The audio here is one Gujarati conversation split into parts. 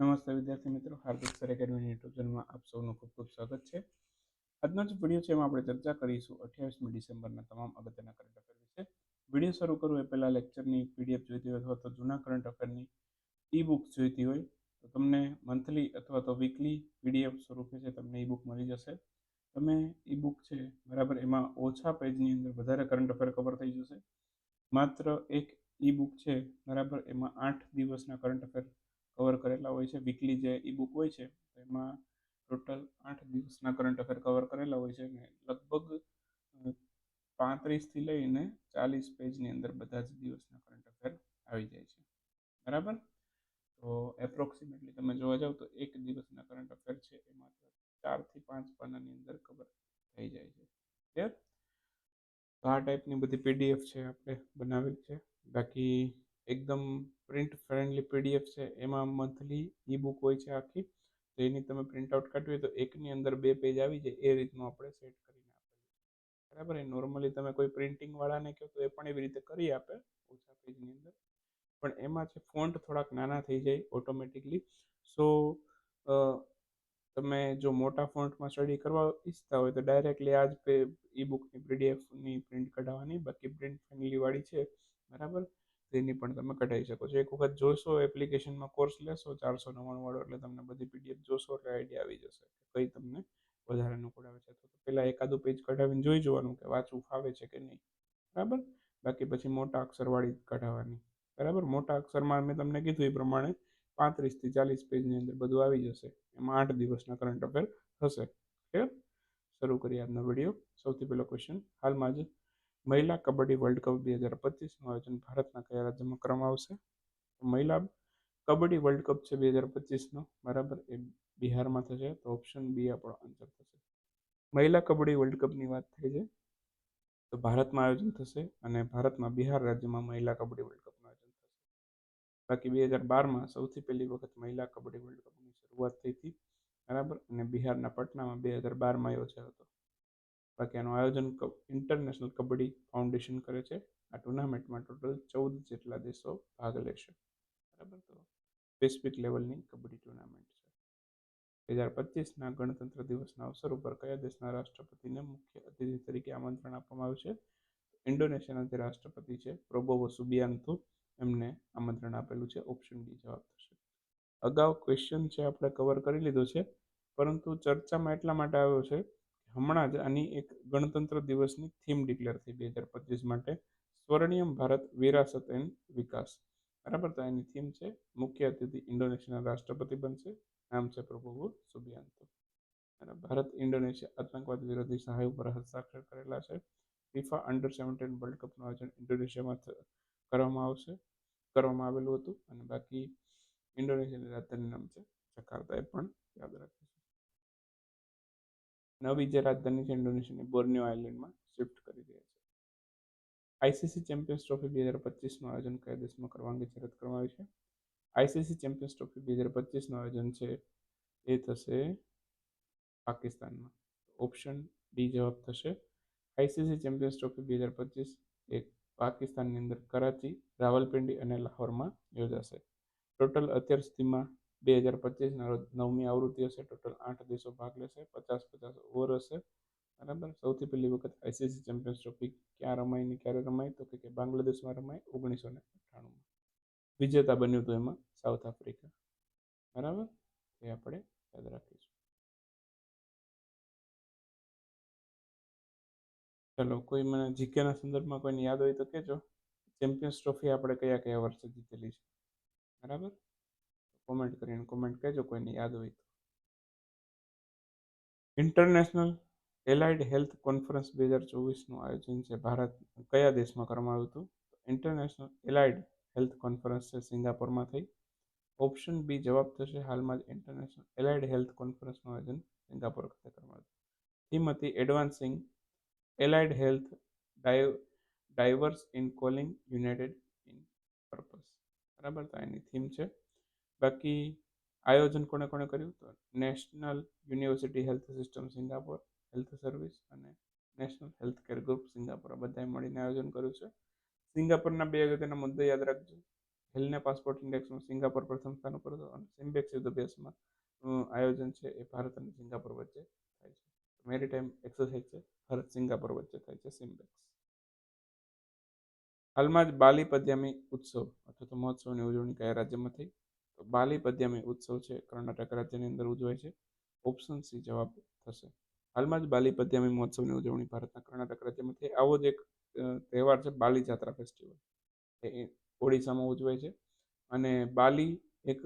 નમસ્તે વિદ્યાર્થી મિત્રો, હાર્દિક સર એકેડમીની યુટ્યુબ ચેનલમાં આપ સૌનું ખૂબ ખૂબ સ્વાગત છે. આજનો જે વીડિયો છે એમાં આપણે ચર્ચા કરીશું અઠ્યાવીસમી ડિસેમ્બરના તમામ અગત્યના કરંટ અફેર વિશે. વીડિયો શરૂ કરવું એ પહેલાં લેક્ચરની પીડીએફ જોઈતી હોય અથવા તો જૂના કરંટ અફેરની ઈ બુક જોઈતી હોય, તો તમને મંથલી અથવા તો વીકલી પીડીએફ સ્વરૂપે છે તમને ઈ બુક મળી જશે. તમે ઈ બુક છે, બરાબર, એમાં ઓછા પેજની અંદર વધારે કરંટ અફેર કવર થઈ જશે. માત્ર એક ઈ બુક છે, બરાબર, એમાં આઠ દિવસના કરંટ અફેર કવર કરેલા હોય છે. વીકલી જે ઈ બુક હોય છે, એમાં ટોટલ આઠ દિવસના કરંટ અફેર કવર કરેલા હોય છે અને લગભગ પાંત્રીસથી લઈને ચાલીસ પેજની અંદર બધા જ દિવસના કરંટ અફેર આવી જાય છે. બરાબર? તો એપ્રોક્સિમેટલી તમે જોવા જાવ તો એક દિવસના કરંટ અફેર છે એ માત્ર ચારથી પાંચ પાનાની અંદર કવર થઈ જાય છે. ક્લિયર તો આ ટાઈપની બધી પીડીએફ છે આપણે બનાવેલી છે. બાકી એકદમ પીડીએફ છે, એમાં મંથલી ઈ બુક હોય છે આખી, તો એની તમે પ્રિન્ટ આઉટ કાઢવી હોય તો એકની અંદર બે પેજ આવી જાય, એ રીતનું આપણે સેટ કરીને આપીએ બરાબર એ નોર્મલી તમે કોઈ પ્રિન્ટિંગ વાળાને કહો તો એ પણ એવી રીતે કરી આપે, ઓછા પેજની અંદર. પણ એમાં છે ફોન્ટ થોડાક નાના થઈ જાય ઓટોમેટિકલી સો તમે જો મોટા ફોન્ટમાં સ્ટડી કરવા ઈચ્છતા હોય તો ડાયરેક્ટલી આ જ ઈ બુકની પીડીએફની પ્રિન્ટ કઢાવવાની, બાકી પ્રિન્ટ ફેમિલીવાળી છે. બરાબર? તેની પણ તમે કઢાવી શકો છો. એક વખત જોશો એપ્લિકેશનમાં કોર્સ લેશો, ચારસો નવ્વાણું વાળો, એટલે તમને બધી પીડીએફ જોશો એટલે આઈડિયા આવી જશે કઈ તમને વધારે અનુકૂળ આવે છે. તો પહેલાં એકાદું પેજ કઢાવીને જોઈ જોવાનું કે વાંચવું ફાવે છે કે નહીં. બરાબર? બાકી પછી મોટા અક્ષરવાળી કઢાવવાની. બરાબર? મોટા અક્ષરમાં મેં તમને કીધું એ પ્રમાણે પાંત્રીસથી ચાલીસ પેજની અંદર બધું આવી જશે. એમાં આઠ દિવસના કરંટ અફેર હશે. ક્લિયર શરૂ કરીએ આજનો વીડિયો. સૌથી પહેલો ક્વેશ્ચન હાલમાં જ મહિલા કબડ્ડી વર્લ્ડ કપ બે હજાર પચીસનું આયોજન ભારતના કયા રાજ્યમાં કરવામાં આવશે? મહિલા કબડ્ડી વર્લ્ડ કપ છે બે હજાર પચીસનો. બરાબર? એ બિહારમાં થશે. તો ઓપ્શન બી આપણો આન્સર થશે. મહિલા કબડ્ડી વર્લ્ડ કપની વાત થઈ છે. તો ભારતમાં આયોજન થશે અને ભારતમાં બિહાર રાજ્યમાં મહિલા કબડ્ડી વર્લ્ડ કપનું આયોજન થશે. બાકી બે હજાર બારમાં સૌથી પહેલી વખત મહિલા કબડ્ડી વર્લ્ડ કપની શરૂઆત થઈ હતી. બરાબર? અને બિહારના પટનામાં બે હજાર બારમાં યોજાયો હતો. બાકી આનું આયોજન ઇન્ટરનેશનલ કબડ્ડી ફાઉન્ડેશન કરે છે. આ ટુર્નામેન્ટમાં ટોટલ ચૌદ જેટલા દેશો ભાગ લેશે. બરાબર? તો પેસિફિક લેવલની કબડ્ડી ટુર્નામેન્ટ છે. બે હજાર પચીસના ગણતંત્ર દિવસના અવસર ઉપર કયા દેશના રાષ્ટ્રપતિને મુખ્ય અતિથિ તરીકે આમંત્રણ આપવામાં આવ્યું છે? ઇન્ડોનેશિયાના જે રાષ્ટ્રપતિ છે પ્રોબોવો સુબિયાન્તુ એમને આમંત્રણ આપેલું છે. ઓપ્શન ડી જવાબ થશે. અગાઉ ક્વેશ્ચન છે, આપણે કવર કરી લીધો છે. પરંતુ ચર્ચામાં એટલા માટે આવ્યો છે હમણાં જ આની એક ગણતંત્ર દિવસની થીમ ડિક્લેર થઈ બે હજાર પચીસ માટે. સ્વર્ણિયમ ભારત વિરાસત એન્ડ વિકાસ. બરાબર? તો એની થીમ છે, મુખ્ય અતિથિ ઇન્ડોનેશિયાના રાષ્ટ્રપતિ બનશે. નામ છે પ્રભુ સુબિયાન્તો અને ભારત ઇન્ડોનેશિયા આતંકવાદ વિરોધી સહાય ઉપર હસ્તાક્ષર કરેલા છે. ફિફા અંડર સેવન્ટીન વર્લ્ડ કપનું આયોજન ઇન્ડોનેશિયામાં કરવામાં આવશે, કરવામાં આવેલું હતું. અને બાકી ઇન્ડોનેશિયાની રાજધાની નામ છે જકાર્તા એ પણ યાદ રાખીશું નવી જે રાજધાની છે ઇન્ડોનેશિયાની બોર્નિયો આઇલેન્ડમાં શિફ્ટ કરી રહ્યા છે. આઈસીસી ચેમ્પિયન્સ ટ્રોફી બે હજાર પચીસનું આયોજન કયા દેશમાં કરવા અંગે જાહેરાત કરવામાં આવી છે. આઈસીસી ચેમ્પિયન્સ ટ્રોફી બે હજાર પચીસનું આયોજન છે એ થશે પાકિસ્તાનમાં. ઓપ્શન ડી જવાબ થશે. આઈસીસી ચેમ્પિયન્સ ટ્રોફી બે હજાર પચીસ એક પાકિસ્તાનની અંદર કરાચી, રાવલપિંડી અને લાહોરમાં યોજાશે. ટોટલ અત્યાર સુધીમાં બે હજાર પચીસના નવમી આવૃત્તિ હશે, ટોટલ આઠ દેશો ભાગ લેશે પચાસ પચાસ ઓવર હશે. બરાબર? સૌથી પહેલી વખત આઈસીસી ચેમ્પિયન્સ ટ્રોફી ક્યાં રમાય ને ક્યારે રમાય તો કે બાંગ્લાદેશમાં રમાય ઓગણીસો ને અઠ્ઠાણુંમાં. વિજેતા બન્યું હતું એમાં સાઉથ આફ્રિકા. બરાબર? એ આપણે યાદ રાખીશું. ચલો, કોઈ મને જીકેના સંદર્ભમાં કોઈને યાદ હોય તો કહેજો ચેમ્પિયન્સ ટ્રોફી આપણે કયા કયા વર્ષે જીતેલી છે? બરાબર? કોમેન્ટ કરીને કોમેન્ટ કહેજો, કોઈને યાદ હોય તો. ઇન્ટરનેશનલ એલાઇડ હેલ્થ કોન્ફરન્સ બે હજાર ચોવીસનું આયોજન છે. ભારત કયા દેશમાં કરવામાં આવ્યું હતું? ઇન્ટરનેશનલ એલાઇડ હેલ્થ કોન્ફરન્સ છે, સિંગાપોરમાં થઈ. ઓપ્શન બી જવાબ થશે, હાલમાં જ ઇન્ટરનેશનલ એલાઇડ હેલ્થ કોન્ફરન્સનું આયોજન સિંગાપોર ખાતે કરવામાં આવ્યું થીમ હતી advancing allied health diverse in calling united in purpose બરાબર? તો એની થીમ છે બાકી આયોજન કોણે કોણે કર્યું તો national university health system Singapore health service અને national health care group Singapore. બધાએ મળીને આયોજન કર્યું છે. સિંગાપોરના બે અગત્યના મુદ્દા યાદ રાખજો. હેલને પાસપોર્ટ ઇન્ડેક્સમાં સિંગાપોર પ્રથમ સ્થાન ઉપર હતો અને સિમ્બેક્સ યુદ્ધ અભ્યાસમાં આયોજન છે એ ભારત અને સિંગાપોર વચ્ચે થાય છે. મેરીટાઈમ એક્સરસાઇઝ છે, ભારત સિંગાપોર વચ્ચે થાય છે સિમ્બેક્સ. હાલમાં જ બાલી પદ્યામી ઉત્સવ અથવા તો મહોત્સવની ઉજવણી કયા રાજ્યમાં થઈ? તો બાલી પદ્યામી ઉત્સવ છે. કર્ણાટક રાજ્યની અંદર ઉજવાય છે. ઓપ્શન સી જવાબ થશે. હાલમાં જ બાલી પદ્યામી મહોત્સવની ઉજવણી ભારતના કર્ણાટક રાજ્યમાં થઈ. આવો જ એક તહેવાર છે બાલી જાત્રા ફેસ્ટિવલ એ ઓડિશામાં ઉજવાય છે. અને બાલી એક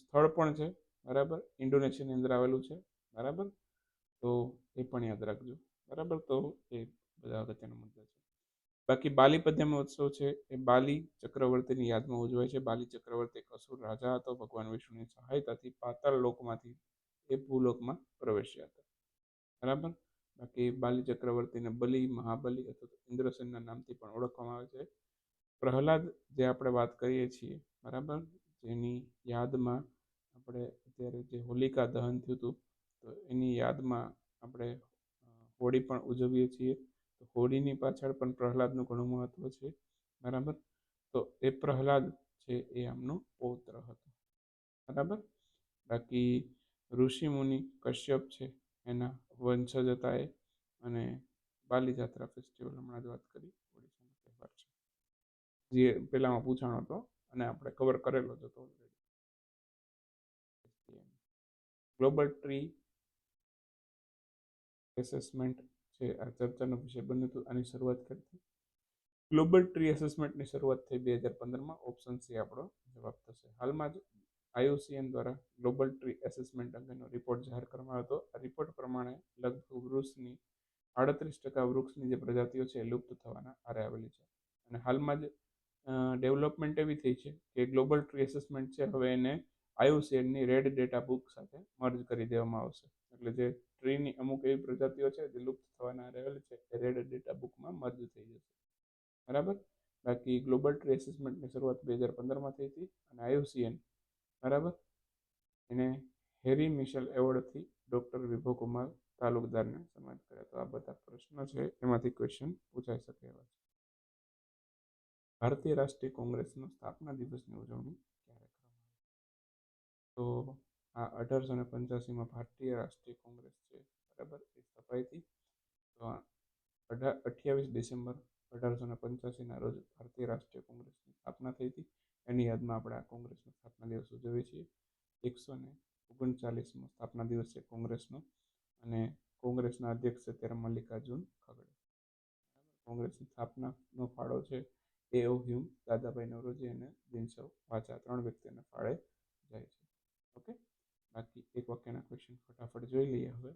સ્થળ પણ છે. બરાબર? ઇન્ડોનેશિયાની અંદર આવેલું છે. બરાબર? તો એ પણ યાદ રાખજો. બરાબર? તો એ બધા અગત્યના મુદ્દા છે બાકી બાલી પદ્યમાં ઉત્સવ છે એ બાલી ચક્રવર્તીની યાદમાં ઉજવાય છે. બાલી ચક્રવર્તી એક અસુર રાજા હતો. ભગવાન વિષ્ણુની સહાયતાથી પાતાળ લોકમાંથી એ ભૂલોકમાં પ્રવેશ્યા હતા. બરાબર? બાકી બાલી ચક્રવર્તીને બલિ, મહાબલી અથવા ઇન્દ્રસેનના નામથી પણ ઓળખવામાં આવે છે. પ્રહલાદ જે આપણે વાત કરીએ છીએ, બરાબર? જેની યાદમાં આપણે અત્યારે જે હોલિકા દહન થયું હતું, તો એની યાદમાં આપણે હોળી પણ ઉજવીએ છીએ. તો હોળીની પાછળ પણ પ્રહલાદનું ઘણું મહત્વ છે. બરાબર? તો એ પ્રહલાદ છે એ આમનો પૌત્ર હતો. બરાબર? બાકી ઋષિ મુનિ કશ્યપ છે એના વંશજ હતા એ અને બાલી જાત્રા ફેસ્ટિવલ હમણાં જ વાત કરી. ઓડિશાનો તહેવાર છે. જે પહેલામાં પૂછાણો હતો અને આપણે કવર કરેલો જ હતો ઓલરેડી ગ્લોબલ ટ્રી એસેસમેન્ટ છે આ ચર્ચાનો વિષય બન્યું હતું આની શરૂઆત કરી હતી ગ્લોબલ ટ્રી એસેસમેન્ટની શરૂઆત થઈ બે હજાર પંદરમાં. ઓપ્શન સી આપણો જવાબ થશે. હાલમાં જ આઈઓસીએન દ્વારા ગ્લોબલ ટ્રી એસેસમેન્ટ અંગેનો રિપોર્ટ જાહેર કરવામાં આવ્યો હતો. આ રિપોર્ટ પ્રમાણે લગભગ વૃક્ષની આડત્રીસ ટકા વૃક્ષની જે પ્રજાતિઓ છે લુપ્ત થવાના આરે આવેલી છે. અને હાલમાં જ ડેવલપમેન્ટ એવી થઈ છે કે ગ્લોબલ ટ્રી એસેસમેન્ટ છે, હવે એને આયુસીએનની રેડ ડેટા બુક સાથે મર્જ કરી દેવામાં આવશે. એટલે જે ટ્રીની અમુક એવી પ્રજાતિઓ છે, જે લુપ્ત થવાના રહેલ છે, એ રેડ ડેટા બુકમાં મર્જ થઈ જશે. બરાબર? બાકી ગ્લોબલ ટ્રી એસેસમેન્ટની શરૂઆત બે હજાર પંદરમાં થઈ હતી અને આયુસીએન. બરાબર? એને હેરી મિશેલ એવોર્ડથી ડૉક્ટર વિભો કુમાર તાલુકદારને સન્માનિત કર્યા. તો આ બધા પ્રશ્નો છે, એમાંથી ક્વેશ્ચન પૂછાઈ શકે એવા છે. ભારતીય રાષ્ટ્રીય કોંગ્રેસનો સ્થાપના દિવસની ઉજવણી તો આ અઢારસો ને પંચ્યાસીમાં ભારતીય રાષ્ટ્રીય કોંગ્રેસ છે, બરાબર? એ હતી તો અઢાર અઠ્યાવીસ ડિસેમ્બર અઢારસો ને પંચ્યાસીના રોજ ભારતીય રાષ્ટ્રીય કોંગ્રેસની સ્થાપના થઈ હતી. એની યાદમાં આપણે આ કોંગ્રેસનો સ્થાપના દિવસ ઉજવીએ છીએ. એકસો ને ઓગણચાલીસમો સ્થાપના દિવસ છે કોંગ્રેસનો અને કોંગ્રેસના અધ્યક્ષ છે ત્યારે મલ્લિકાર્જુન ખગડે. કોંગ્રેસની સ્થાપનાનો ફાળો છે એ ઓ હ્યુમ દાદાભાઈ નવરોજી અને દિનસવ વાચા ત્રણ વ્યક્તિઓને ફાળે જાય છે. ઓકે બાકી એક વાક્યના ક્વેશ્ચન ફટાફટ જોઈ લઈએ હવે.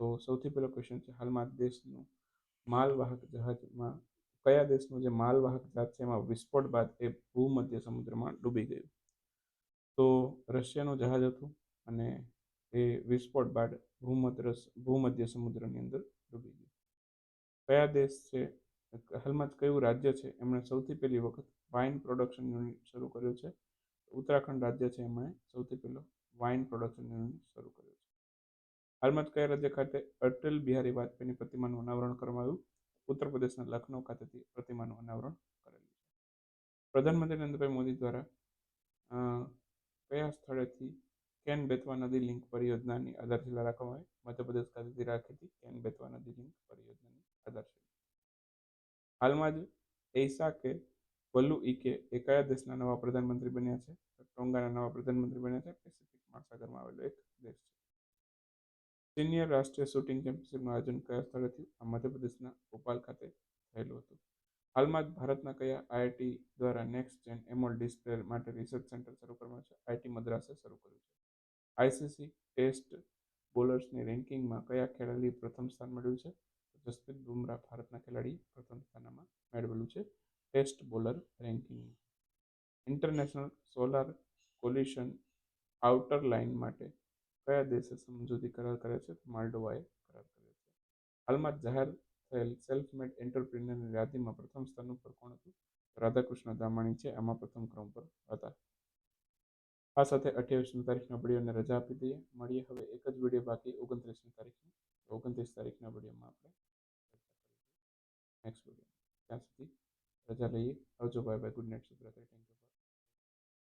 તો સૌથી પહેલો ક્વેશ્ચન છે, હાલમાં દેશનું માલવાહક જહાજમાં કયા દેશનું જે માલવાહક જહાજ છે એમાં વિસ્ફોટ બાદ એ ભૂમધ્ય સમુદ્રમાં ડૂબી ગયું? તો રશિયાનું જહાજ હતું અને એ વિસ્ફોટ બાદ ભૂમધ્ય ભૂમધ્ય સમુદ્રની અંદર ડૂબી ગયું. કયા દેશ છે, હાલમાં જ કયું રાજ્ય છે? એમણે સૌથી પહેલી વખત વાઇન પ્રોડક્શન યુનિટ શરૂ કર્યું છે. ઉત્તરાખંડ રાજ્ય છે એમણે સૌથી પહેલો વાઇન પ્રોડક્શન શરૂ કર્યું છે. હાલમાં જ કયા રાજ્ય ખાતે અટલ બિહારી વાજપેયીની પ્રતિમાનું અનાવરણ કરવામાં આવ્યું? ઉત્તર પ્રદેશના લખનૌ ખાતેથી પ્રતિમાનું અનાવરણ કરેલું છે. પ્રધાનમંત્રી નરેન્દ્રભાઈ મોદી દ્વારા કયા સ્થળેથી કેન બેતવા નદી લિંક પરિયોજનાની આધારશિલા રાખવામાં આવી? મધ્યપ્રદેશ ખાતેથી રાખી હતી કેન બેતવા નદી લિંક પરિયોજનાની આધારશિલા. હાલમાં જ એસા કે વલ્લુ ઈકે એ કયા દેશના નવા પ્રધાનમંત્રી બન્યા છે. ટોંગાના નવા પ્રધાનમંત્રી બન્યા છે. પેસિફિક મહાસાગરમાં આવેલો એક દેશ છે. સિનિયર રાષ્ટ્રીય શૂટિંગ ચેમ્પિયનશિપનું આયોજન કયા સ્થળે થયું? આ મધ્યપ્રદેશના ભોપાલ ખાતે થયેલું હતું. હાલમાં જ ભારતના કયા આઈઆઈટી દ્વારા નેક્સ્ટ જેન એમોલ ડિસ્પ્લે માટે રિસર્ચ સેન્ટર શરૂ કરવામાં છે? આઈટી મદ્રાસે શરૂ કર્યું છે. આઈસીસી ટેસ્ટ બોલર્સની રેન્કિંગમાં કયા ખેલાડીએ પ્રથમ સ્થાન મેળવ્યું છે? જસપ્રીત બુમરાહ ભારતના ખેલાડી પ્રથમ સ્થાનમાં મેળવેલું છે. Test bowler ranking international solar coalition outer line માટે કયા દેશે સમજૂતી કરાર કરે છે? માલ્ડોવાએ કરાર કર્યો છે. હાલમાં જાહેર થયેલ સેલ્ફ મેડ એન્ટરપ્રિનરની યાદીમાં પ્રથમ સ્થાન ઉપર કોણ હતું? રાધાકૃષ્ણ દામાણી છે. આમાં પ્રથમ ક્રમ પર હતા. આ સાથે અઠ્યાવીસમી તારીખના વિડીયોને રજા આપી દઈએ. મળીએ હવે એક જ વીડિયો બાકી ઓગણત્રીસમી તારીખની. ઓગણત્રીસ તારીખના વિડીયોમાં આપણે નેક્સ્ટ વીડિયો ત્યાં સુધી રજા લઈએ આવજો બાય બાય ગુડ નાઇટ શુભરાત્રી થેન્ક યુ